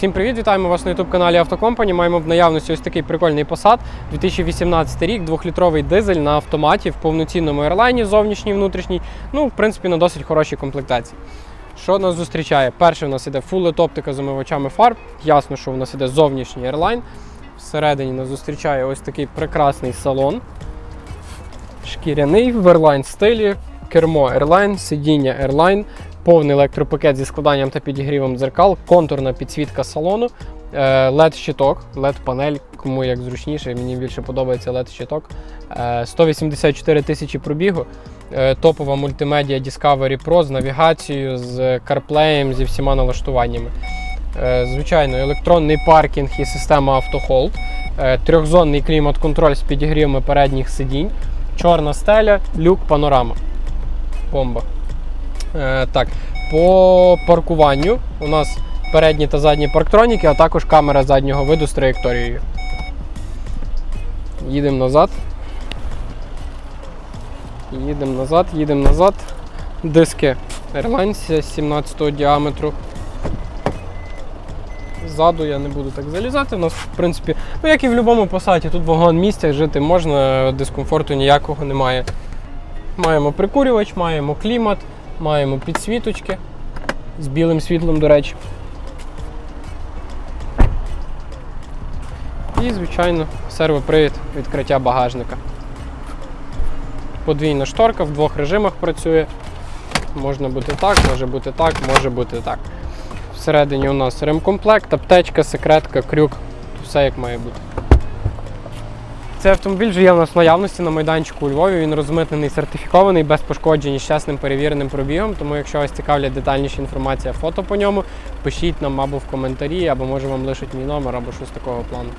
Всім привіт, вітаємо вас на youtube каналі Автокомпані. Маємо в наявності ось такий прикольний Passat 2018 рік, двохлітровий дизель на автоматі в повноцінному ерлайні, зовнішній, внутрішній. Ну, в принципі, на досить хорошій комплектації. Що нас зустрічає? Перше, у нас іде full оптика з омивачами фарб. Ясно, що у нас іде зовнішній ерлайн. Всередині нас зустрічає ось такий прекрасний салон. Шкіряний в ерлайн стилі, кермо Airline, сидіння Airline, повний електропакет зі складанням та підігрівом дзеркал, контурна підсвітка салону, LED-щиток, LED-панель, кому як зручніше, мені більше подобається LED-щиток. Е, 184 тисячі пробігу, е, топова мультимедіа Discovery Pro з навігацією, з CarPlay, зі всіма налаштуваннями. Е, Звичайно, електронний паркінг і система автохолд, е, трьохзонний клімат-контроль з підігрівами передніх сидінь, чорна стеля, люк, панорама. Бомба. Е, так, по паркуванню у нас передні та задні парктроніки, а також камера заднього виду з траєкторією. Їдемо назад. Їдемо назад, їдемо назад. Диски Airlines 17 діаметру. Ззаду я не буду так залізати. У нас, в принципі, ну як і в будь-якому посаді, тут вагон місця, жити можна, дискомфорту ніякого немає. Маємо прикурювач, маємо клімат, маємо підсвіточки з білим світлом, до речі. І, звичайно, сервопривід відкриття багажника. Подвійна шторка в двох режимах працює. Можна бути так, може бути так, може бути так. Всередині у нас ремкомплект, аптечка, секретка, крюк. Все як має бути. Цей автомобіль вже є у нас в наявності на майданчику у Львові. Він розмитнений, сертифікований, без пошкоджень з чесним перевіреним пробігом. Тому, якщо вас цікавлять детальніша інформація, фото по ньому, пишіть нам або в коментарі, або може вам лишить мій номер, або щось такого плану.